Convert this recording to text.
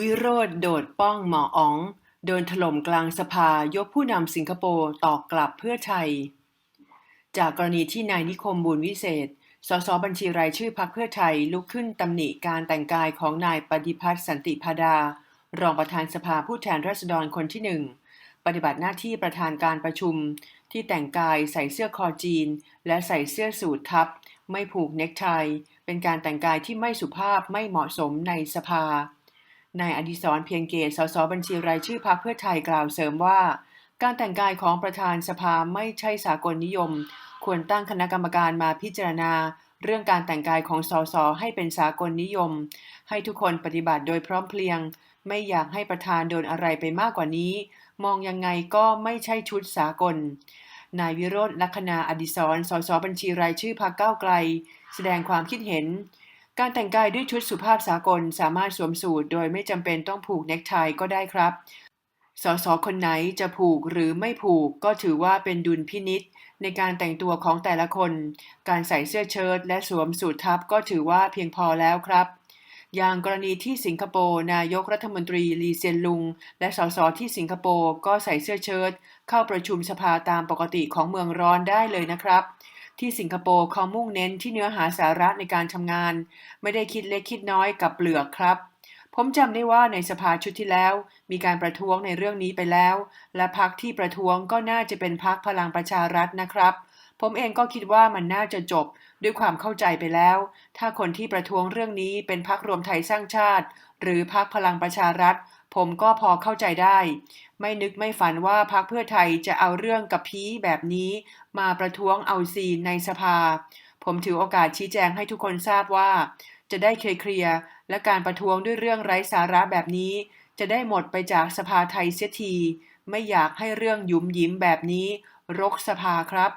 วิโรจน์ โดดป้อง หมออ๋องโดนถล่มกลางสภายกผู้นำสิงคโปร์ตอกกลับเพื่อไทย จากกรณีที่นายนิคมบุญวิเศษ สสบัญชีรายชื่อพักเพื่อไทยลุกขึ้นตำหนิการแต่งกายของนายปฏิพัฒน์สันติพาดา รองประธานสภาผู้แทนราษฎรคนที่หนึ่งปฏิบัติหน้าที่ประธานการประชุม ที่แต่งกายใส่เสื้อคอจีน และใส่เสื้อสูททับ ไม่ผูกเน็คไท เป็นการแต่งกายที่ไม่สุภาพไม่เหมาะสมในสภา นายอดิศรเพียงเกตสสบัญชีรายชื่อพรรคเพื่อไทยกล่าวเสริมว่า การแต่งกายของประธานสภาไม่ใช่สากลนิยม ควรตั้งคณะกรรมการมาพิจารณา เรื่องการแต่งกายของสสให้เป็นสากลนิยม ให้ทุกคนปฏิบัติโดยพร้อมเพรียง ไม่อยากให้ประธานโดนอะไรไปมากกว่านี้ มองยังไงก็ไม่ใช่ชุดสากลนายวิโรธลัคนาอดิศรสสบัญชีรายชื่อพรรคก้าวไกล แสดงความคิดเห็น การแต่งกายด้วยชุดสุภาพสากลสามารถสวมสูทโดยไม่จำเป็นต้องผูกเนคไทก็ได้ครับ สสคนไหนจะผูกหรือไม่ผูกก็ถือว่าเป็นดุลพินิษในการแต่งตัวของแต่ละคน การใส่เสื้อเชิ้ตและสวมสูททับก็ถือว่าเพียงพอแล้วครับ อย่างกรณีที่สิงคโปร์นายกรัฐมนตรีลีเซียนลุง และสสที่สิงคโปร์ก็ใส่เสื้อเชิ้ตเข้าประชุมสภาตามปกติของเมืองร้อนได้เลยนะครับ ที่สิงคโปร์เขามุ่งเน้นที่เนื้อหาสาระในการทำงาน ไม่ได้คิดเล็กคิดน้อยกับเปลือกครับ ผมจำได้ว่าในสภาชุดที่แล้ว มีการประท้วงในเรื่องนี้ไปแล้ว และพักที่ประท้วงก็น่าจะเป็นพักพลังประชารัฐนะครับผมเองก็คิดว่ามันน่าจะจบด้วยความเข้าใจไปแล้ว ถ้าคนที่ประท้วงเรื่องนี้เป็นพักรวมไทยสร้างชาติ หรือพักพลังประชารัฐ ผมก็พอเข้าใจได้ ไม่นึกไม่ฝันว่าพักเพื่อไทยจะเอาเรื่องกับพีแบบนี้ มาประท้วงเอาซีนในสภา ผมถือโอกาสชี้แจงให้ทุกคนทราบว่า จะได้เคลียร์และการประท้วงด้วยเรื่องไร้สาระแบบนี้ จะได้หมดไปจากสภาไทยเสียที ไม่อยากให้เรื่องยุมยิ้มแบบนี้ รกสภาครับ